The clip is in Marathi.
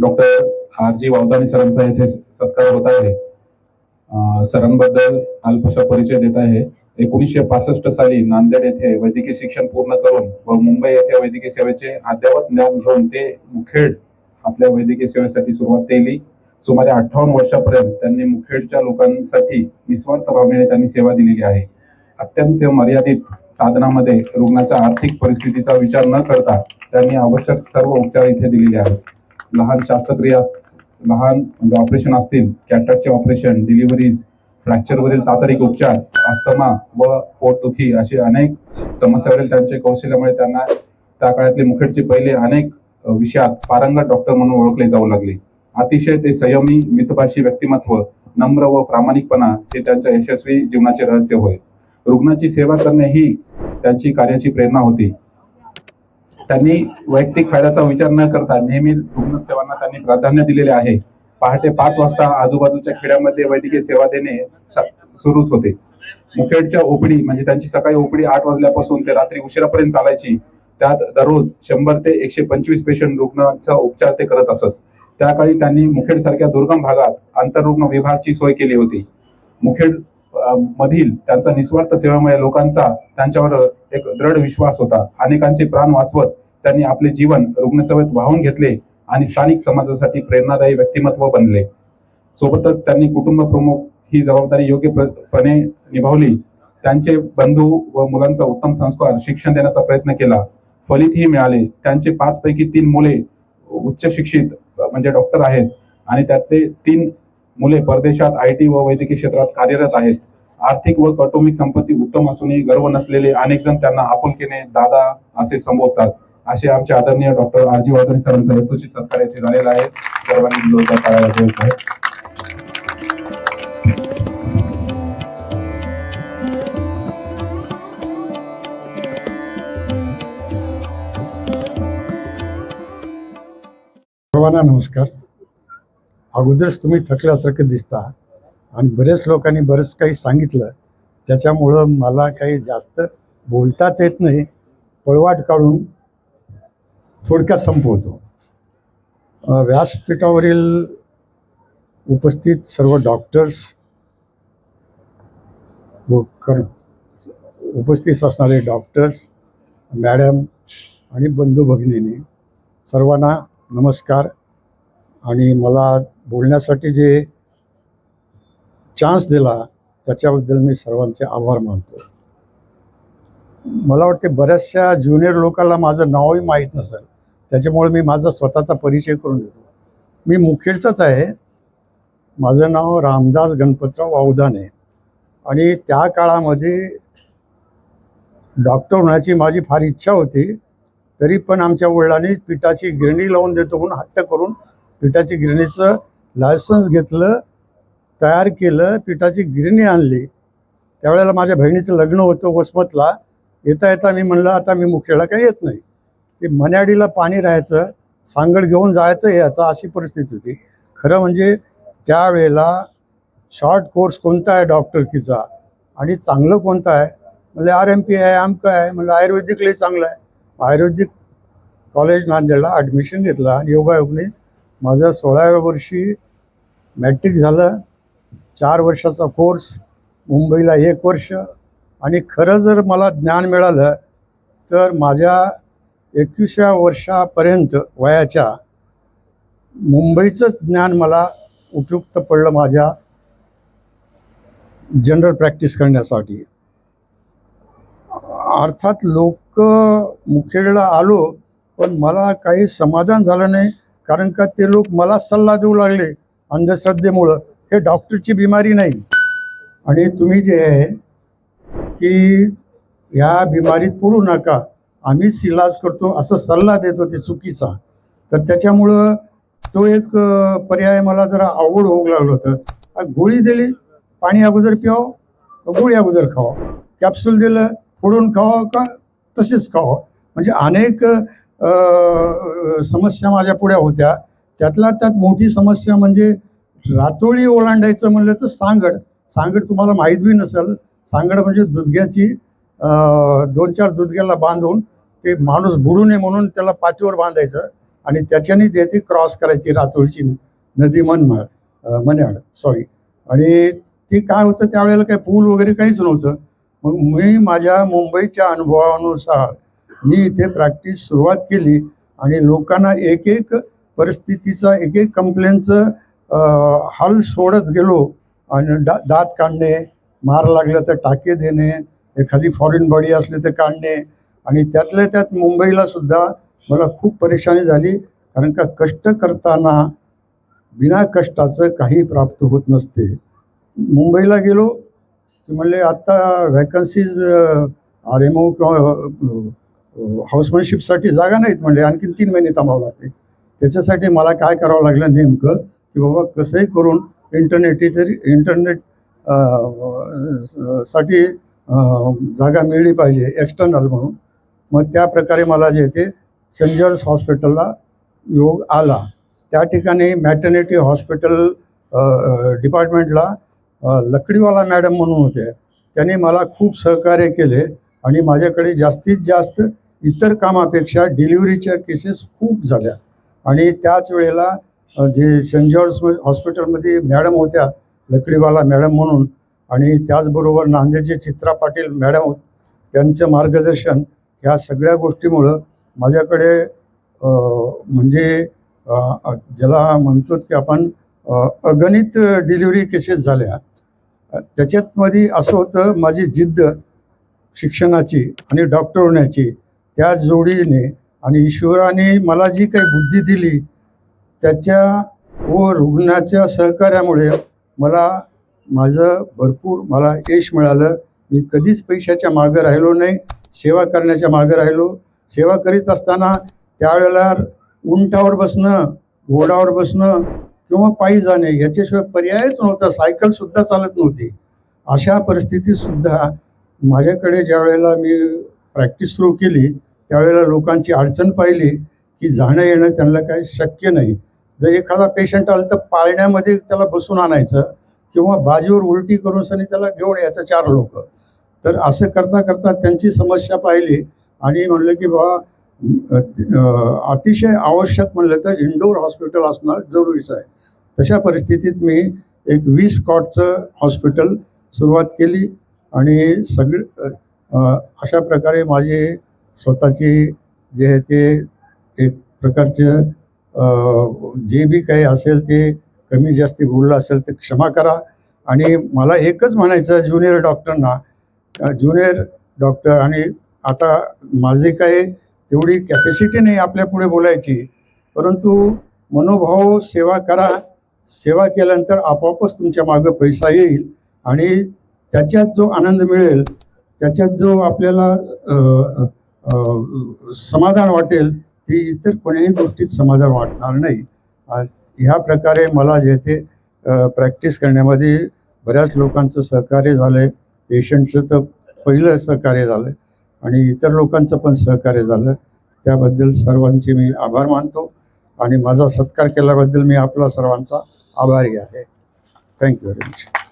डॉक्टर आर जी वावदानी सरांचा येथे सत्कार होत आहे. सरांबद्दल अल्पशा परिचय देत आहे. एकोणीसशे पासष्ट साली नांदेड येथे वैद्यकीय शिक्षण पूर्ण करून व मुंबई येथे वैद्यकीय सेवेचे अद्यावत ज्ञान घेऊन ते मुखेड आपल्या वैद्यकीय सेवेसाठी सुरुवात केली. सुमारे अठ्ठावन्न वर्षापर्यंत त्यांनी मुखेडच्या लोकांसाठी निस्वार्थ भावनेने त्यांनी सेवा दिलेली आहे. अत्यंत मर्यादित साधनामध्ये रुग्णाच्या आर्थिक परिस्थितीचा विचार न करता त्यांनी आवश्यक सर्व उपचार इथे दिलेले आहेत. लहान शास्त्रक्रिया लहान म्हणजे ऑपरेशन असतील कॅटरचे ऑपरेशन डिलिव्हरीज फ्रॅक्चरवरील तातडीक उपचार अस्थमा व पोटदुखी अशी अनेक समस्यावरील त्यांचे कौशल्यामुळे त्यांना त्या काळातले मुखेडचे पहिले अनेक विषयात पारंगत डॉक्टर म्हणून ओळखले जाऊ लागले. अतिशय ते संयमी मितभाषी व्यक्तिमत्व नम्र व प्रामाणिकपणा हे त्यांच्या यशस्वी जीवनाचे रहस्य होय. रुग्णाची सेवा करणे ही त्यांची कार्याची प्रेरणा होती. त्यांनी वैयक्तिक फायद्याचा विचार न करता नेहमी रुग्णसेवांना त्यांनी प्राधान्य दिलेले आहे. पहाटे पाच वाजता आजूबाजूच्या खेड्यामध्ये वैद्यकीय सेवा देणे सुरूच होते. मुखेडच्या ओपडी म्हणजे त्यांची सकाळी ओपडी आठ वाजल्यापासून ते रात्री उशिरापर्यंत चालायची. त्यात दररोज शंभर ते एकशे पंचवीस पेशंट रुग्णांचा उपचार ते करत असत. त्या काळी त्यांनी मुखेड सारख्या दुर्गम भागात आंतररुग्ण विभागची सोय केली होती. मुखेड मधील त्यांचा निस्वार्थ सेवेमुळे लोकांचा त्यांच्यावर एक दृढ विश्वास होता. अनेकांचे प्राण वाचवत त्यांनी आपले जीवन रुग्णसेवेत वाहून घेतले आणि स्थानिक समाजासाठी प्रेरणादायी व्यक्तिमत्व बनले. सोबतच त्यांनी कुटुंब प्रमुख ही जबाबदारी योग्यपणे निभावली. त्यांचे बंधू व मुलांचा उत्तम संस्कार शिक्षण देण्याचा प्रयत्न केला. फलितही मिळाले. त्यांचे पाच पैकी तीन मुले उच्च शिक्षित म्हणजे डॉक्टर आहेत आणि त्यातले तीन मुले परदेशात आय टी व वैद्यकीय क्षेत्रात कार्यरत आहेत. आर्थिक व कौटुंबिक संपत्ती उत्तम असूनही गर्व नसलेले अनेक जण त्यांना आपुलकीने दादा असे संबोधतात. असे आमचे आदरणीय डॉक्टर आर जी वाधवणी सरांचा हेतूची सत्कार येथे झालेला आहे. सर्वांनी जोरदार टाळ्या वाजवायच्या सर्वांना नमस्कार. अगोदरच तुम्ही थकल्यासारखं दिसता. आणि बरेच लोकांनी बरंच काही सांगितलं. त्याच्यामुळं मला काही जास्त बोलताच येत नाही. पळवाट काढून थोडक्यात संपवतो व्यासपीठावरील उपस्थित सर्व डॉक्टर्स व कर उपस्थित असणारे डॉक्टर्स मॅडम आणि बंधू भगिनीने सर्वांना नमस्कार. आणि मला बोलण्यासाठी जे चान्स दिला त्याच्याबद्दल मी सर्वांचे आभार मानतो. मला वाटते बऱ्याचशा ज्युनियर लोकांना माझं नावही माहीत नसेल. त्याच्यामुळे मी माझा स्वतःचा परिचय करून देतो. मी मुखेडचाच आहे. माझं नाव रामदास गणपतराव वावदाने. आणि त्या काळामध्ये डॉक्टर होण्याची माझी फार इच्छा होती. तरी पण आमच्या वडिलांनी पिठाची गिरणी लावून देतो म्हणून हट्ट करून पिठाची गिरणीचं लायसन्स घेतलं तयार केलं पिठाची गिरणी आणली. त्यावेळेला माझ्या बहिणीचं लग्न होतं वसमतला. येता येता मी म्हणलं आता मी मुखेडला काही येत नाही. ते मन्याडीला पाणी राहायचं सांगड घेऊन जायचं यायचं अशी परिस्थिती होती. खरं म्हणजे त्यावेळेला शॉर्ट कोर्स कोणता आहे डॉक्टरकीचा? आणि चांगलं कोणतं आहे? म्हणजे आर एम पी आहे आमकं आहे? म्हणलं आयुर्वेदिकलाही चांगलं आहे. आयुर्वेदिक कॉलेज नांदेडला ॲडमिशन घेतलं आणि योगायोगने माझं सोळाव्या वर्षी मॅट्रिक झालं चार वर्षाचा कोर्स मुंबईला एक वर्ष. आणि खरं जर मला ज्ञान मिळालं तर माझ्या एकवीसव्या वर्षापर्यंत वयाच्या मुंबईचंच ज्ञान मला उपयुक्त पडलं माझ्या जनरल प्रॅक्टिस करण्यासाठी. अर्थात लोक मुखेडला आलो पण मला काही समाधान झालं नाही कारण का ते लोक मला सल्ला देऊ लागले. अंधश्रद्धेमुळं हे डॉक्टरची बिमारी नाही. आणि तुम्ही जे आहे की ह्या बिमारीत पडू नका. आम्हीच इलाज करतो असं सल्ला देतो ते चुकीचा. तर त्याच्यामुळं तो एक पर्याय मला जरा अवघड होऊ लागलं होतं. गोळी दिली पाणी अगोदर प्यावं गोळी अगोदर खावं? कॅप्सूल दिलं फोडून खावं का तसेच खावं? म्हणजे अनेक समस्या माझ्या पुढ्या होत्या. त्यातला त्यात मोठी समस्या म्हणजे रातोळी ओलांडायचं म्हणलं तर सांगड. सांगड तुम्हाला माहीत बी नसेल. सांगड म्हणजे दुधग्याची दोन चार दुधग्याला बांधून ते माणूस बुडू नये म्हणून त्याला पाठीवर बांधायचं आणि त्याच्याने ते ती क्रॉस करायची रातोळची नदी मनमाड मन्याड सॉरी आणि ते काय होतं त्यावेळेला काही पूल वगैरे काहीच नव्हतं. मग मी माझ्या मुंबईच्या अनुभवानुसार मी इथे प्रॅक्टिस सुरुवात केली आणि लोकांना एक एक परिस्थितीचा एक एक कंप्लेनचं हाल सोडत गेलो आणि डा दात काढणे मार लागलं तर टाके देणे एखादी फॉरेन बॉडी असली तर काढणे आणि त्यातल्या त्यात मुंबईला सुद्धा मला खूप परेशानी झाली कारण का कष्ट करताना बिना कष्टाचं काही प्राप्त होत नसते. मुंबईला गेलो की म्हणले आत्ता व्हॅकन्सीज आर एम ओ किंवा हाऊसमॅनशिपसाठी जागा नाहीत म्हणले आणखी तीन महिने थांबावं लागते. त्याच्यासाठी मला काय करावं लागलं नेमकं की बाबा कसंही करून इंटरनेटी तरी इंटरनेटसाठी जागा मिळली पाहिजे एक्सटर्नल म्हणून. मग त्या प्रकारे मला जे ते सेंट जॉर्ज हॉस्पिटलला योग आला. त्या ठिकाणी मॅटर्निटी हॉस्पिटल डिपार्टमेंटला लकडीवाला मॅडम म्हणून होते. त्यांनी मला खूप सहकार्य केले आणि माझ्याकडे जास्तीत जास्त इतर कामापेक्षा डिलिव्हरीच्या केसेस खूप झाल्या. आणि त्याच वेळेला जे सेंट जॉर्ज हॉस्पिटलमध्ये मॅडम होत्या लकडीवाला मॅडम म्हणून आणि त्याचबरोबर नांदेडचे चित्रा पाटील मॅडम त्यांचं मार्गदर्शन ह्या सगळ्या गोष्टीमुळं माझ्याकडे म्हणजे ज्याला म्हणतो की आपण अगणित डिलिव्हरी केसेस झाल्या. त्याच्यातमध्ये असं होतं माझी जिद्द शिक्षणाची आणि डॉक्टर होण्याची त्या जोडीने आणि ईश्वराने मला जी काही बुद्धी दिली त्याच्या व रुग्णाच्या सहकार्यामुळे मला माझं भरपूर मला यश मिळालं. मी कधीच पैशाच्या मागं राहिलो नाही सेवा करण्याच्या मागं राहिलो. सेवा करीत असताना त्यावेळेला उंटावर बसणं घोडावर बसणं किंवा पायी जाणे याच्याशिवाय पर्यायच नव्हता. सायकलसुद्धा चालत नव्हती. अशा परिस्थितीतसुद्धा माझ्याकडे ज्या वेळेला मी प्रॅक्टिस सुरू केली त्यावेळेला लोकांची अडचण पाहिली की जाणं येणं त्यांना काही शक्य नाही. जर एखादा पेशंट आला तर पाळण्यामध्ये त्याला बसून आणायचं किंवा बाजीवर उलटी करून सनी त्याला घेऊन यायचं चार लोक. तर असं करता करता त्यांची समस्या पाहिली आणि म्हणलं की बाबा अतिशय आवश्यक म्हणलं तर इंडोर हॉस्पिटल असणं जरुरीचं आहे. तशा परिस्थितीत मी एक वीस कॉटचं हॉस्पिटल सुरुवात केली आणि सगळे अशा प्रकारे माझे स्वतःची जे आहे ते एक प्रकारचे जे बी काही असेल ते कमी जास्ती बोललं असेल ते क्षमा करा. आणि मला एकच म्हणायचं ज्युनियर डॉक्टरना ज्युनियर डॉक्टर आणि आता माझी काही तेवढी कॅपॅसिटी नाही आपल्या पुढे बोलायची. परंतु मनोभाव सेवा करा. सेवा केल्यानंतर आपोआपच तुमच्या मागं पैसा येईल आणि त्याच्यात जो आनंद मिळेल त्याच्यात जो आपल्याला समाधान वाटेल ती इतर कोणीही गोष्टीत समाधान वाटणार नाही. ह्या प्रकारे मला जे ते प्रॅक्टिस करण्यामध्ये बऱ्याच लोकांचं सहकार्य झालं आहे पेशंटचं तर पहिलं सहकार्य झालं आणि इतर लोकांचं पण सहकार्य झालं त्याबद्दल सर्वांचे मी आभार मानतो आणि माझा सत्कार केल्याबद्दल मी आपला सर्वांचा आभारी आहे. Thank you very much